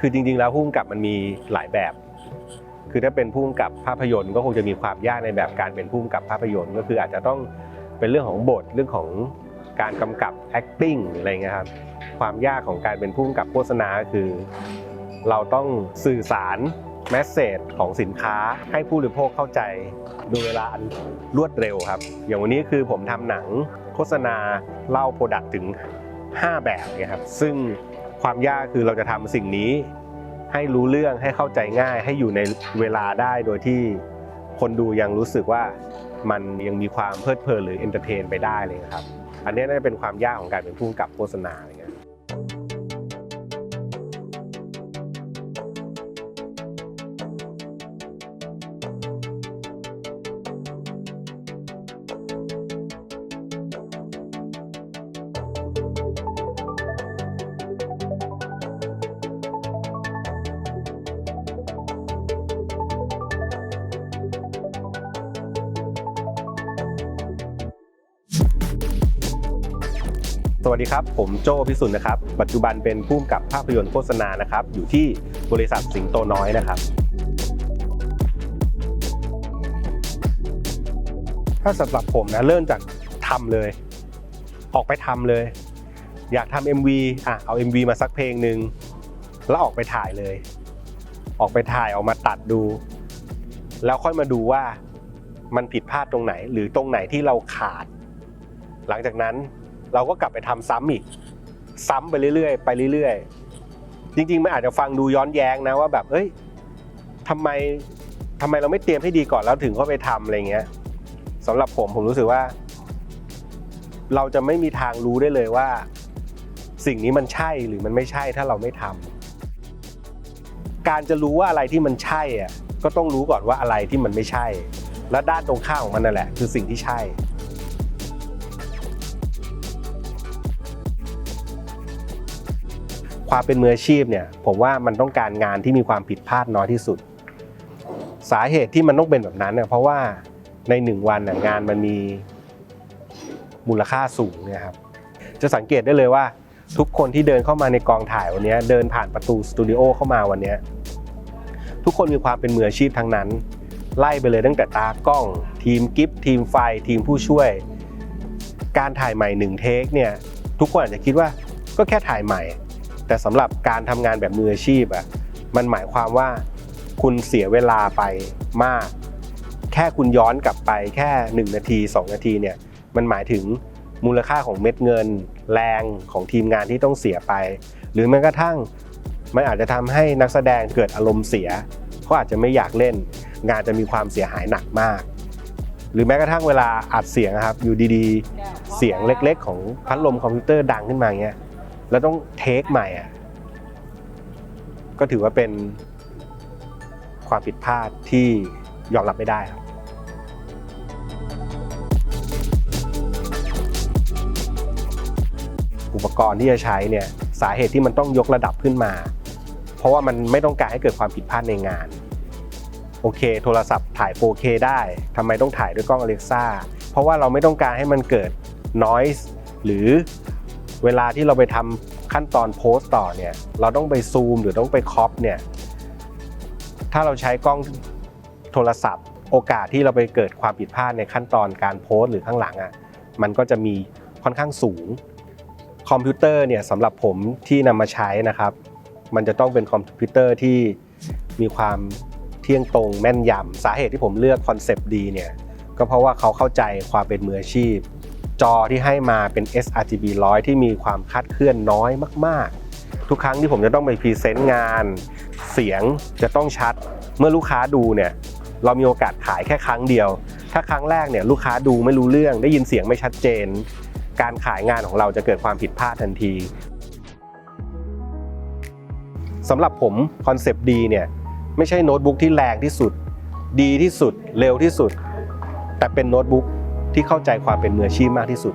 คือจริง ๆ แล้วผู้กำกับมันมีหลายแบบ คือถ้าเป็นผู้กำกับภาพยนตร์ก็คงจะมีความยากในแบบการเป็นผู้กำกับภาพยนตร์ ก็คืออาจจะต้องเป็นเรื่องของบทเรื่องของการกำกับ acting หรืออะไรเงี้ยครับความยากของการเป็นผู้กำกับโฆษณาก็คือ เราต้องสื่อสารแมสเซจของสินค้าให้ผู้บริโภคเข้าใจโดยเวลาอันรวดเร็วครับ อย่างวันนี้คือผมทำหนังโฆษณาเล่าโปรดักต์ถึง 5 แบบนี่ยครับซึ่ง ความยากคือเราจะทำสิ่งนี้ ให้รู้เรื่องให้เข้าใจง่าย ให้อยู่ในเวลาได้โดยที่คนดูยังรู้สึกว่ามันยังมีความเพลิดเพลินหรือเอนเตอร์เทนไปได้เลยครับ อันนี้น่าจะเป็นความยากของการเป็นผู้กำกับโฆษณาอะไรเงี้ย สวัสดีครับ ผมโจพิสุทธิ์นะครับ ปัจจุบันเป็นผู้กำกับภาพยนตร์โฆษณานะครับ อยู่ที่บริษัทสิงโตน้อยนะครับ ถ้าสำหรับผมนะเริ่มจากทำเลย ออกไปทำเลย อยากทำ MV อะเอา MV มาสักเพลงหนึ่งแล้วออกไปถ่ายเลย ออกไปถ่ายออกมาตัดดู แล้วค่อยมาดูว่ามันผิดพลาดตรงไหน หรือตรงไหนที่เราขาด หลังจากนั้น เราก็กลับไปทำซ้ำอีก ซ้ำไปเรื่อยๆ ไปเรื่อยๆ จริงๆมันอาจจะฟังดูย้อนแย้งนะว่าแบบเอ้ยทำไมทำไมเราไม่เตรียมให้ดีก่อนแล้วถึงเข้าไปทำอะไรเงี้ยสำหรับผมผมรู้สึกว่า เราจะไม่มีทางรู้ได้เลยว่า สิ่งนี้มันใช่หรือมันไม่ใช่ถ้าเราไม่ทำการจะรู้ว่าอะไรที่มันใช่อะก็ต้องรู้ก่อนว่าอะไรที่มันไม่ใช่ และด้านตรงข้ามของมันนั่นแหละ คือสิ่งที่ใช่ ความเป็นมืออาชีพเนี่ยผมว่ามันต้องการงานที่มีความผิดพลาดน้อยที่สุด สาเหตุที่มันต้องเป็นแบบนั้นเนี่ยเพราะว่าในหนึ่งวันน่ะงานมันมีมูลค่าสูงเนี่ยครับจะสังเกตได้เลยว่าทุกคนที่เดินเข้ามาในกองถ่ายวันนี้เดินผ่านประตูสตูดิโอเข้ามาวันนี้ทุกคนมีความเป็นมืออาชีพทั้งนั้น ไล่ไปเลยตั้งแต่ตากล้อง ทีมกิฟทีมไฟ ทีมผู้ช่วย การถ่ายใหม่หนึ่งเทคเนี่ยทุกคนอาจจะคิดว่าก็แค่ถ่ายใหม่ แต่สำหรับการทำงานแบบมืออาชีพอะมันหมายความว่าคุณเสียเวลาไปมาก แค่คุณย้อนกลับไปแค่ 1 นาที 2 นาทีเนี่ยมันหมายถึงมูลค่าของเม็ดเงิน แรงของทีมงานที่ต้องเสียไป หรือแม้กระทั่งมันอาจจะทำให้นักแสดงเกิดอารมณ์เสียเขาอาจจะไม่อยากเล่น งานจะมีความเสียหายหนักมาก หรือแม้กระทั่งเวลาอัดเสียงครับอยู่ดีๆ เสียงเล็กๆ ของพัดลมคอมพิวเตอร์ดังขึ้นมาเงี้ย แล้วต้องเทคใหม่อะก็ถือว่าเป็นความผิดพลาดที่ยอมรับไม่ได้ครับอุปกรณ์ที่จะใช้เนี่ยสาเหตุที่มันต้องยกระดับขึ้นมา เพราะว่ามันไม่ต้องการให้เกิดความผิดพลาดในงาน โอเค โทรศัพท์ถ่าย 4K ได้ทำไมต้องถ่ายด้วยกล้อง Alexa เพราะว่าเราไม่ต้องการให้มันเกิด noise หรือ เวลาที่เราไปทำขั้นตอนโพสต์ต่อเนี่ยเราต้องไปซูมหรือต้องไปครอปเนี่ยถ้าเราใช้กล้องโทรศัพท์ โอกาสที่เราไปเกิดความผิดพลาดในขั้นตอนการโพสต์หรือข้างหลังอะ่ะมันก็จะมีค่อนข้างสูง คอมพิวเตอร์เนี่ยสำหรับผมที่นำมาใช้นะครับ มันจะต้องเป็นคอมพิวเตอร์ที่มีความเที่ยงตรงแม่นยำสาเหตุที่ผมเลือกคอนเซปต์ดีเนี่ยก็เพราะว่าเขาเข้าใจความเป็นมืออาชีพ จอที่ให้มาเป็น sRGB 100 ที่มีความคาดเคลื่อนน้อยมาก ๆ ทุกครั้งที่ผมจะต้องไปพรีเซนต์งาน เสียงจะต้องชัด เมื่อลูกค้าดูเนี่ยเรามีโอกาสขายแค่ครั้งเดียว ถ้าครั้งแรกเนี่ยลูกค้าดูไม่รู้เรื่องได้ยินเสียงไม่ชัดเจน การขายงานของเราจะเกิดความผิดพลาดทันทีสำหรับผมคอนเซปต์ดีเนี่ยไม่ใช่โน้ตบุ๊กที่แรงที่สุด ดีที่สุดเร็วที่สุด แต่เป็นโน้ตบุ๊ก ที่เข้าใจความเป็นมืออาชีพมากที่สุด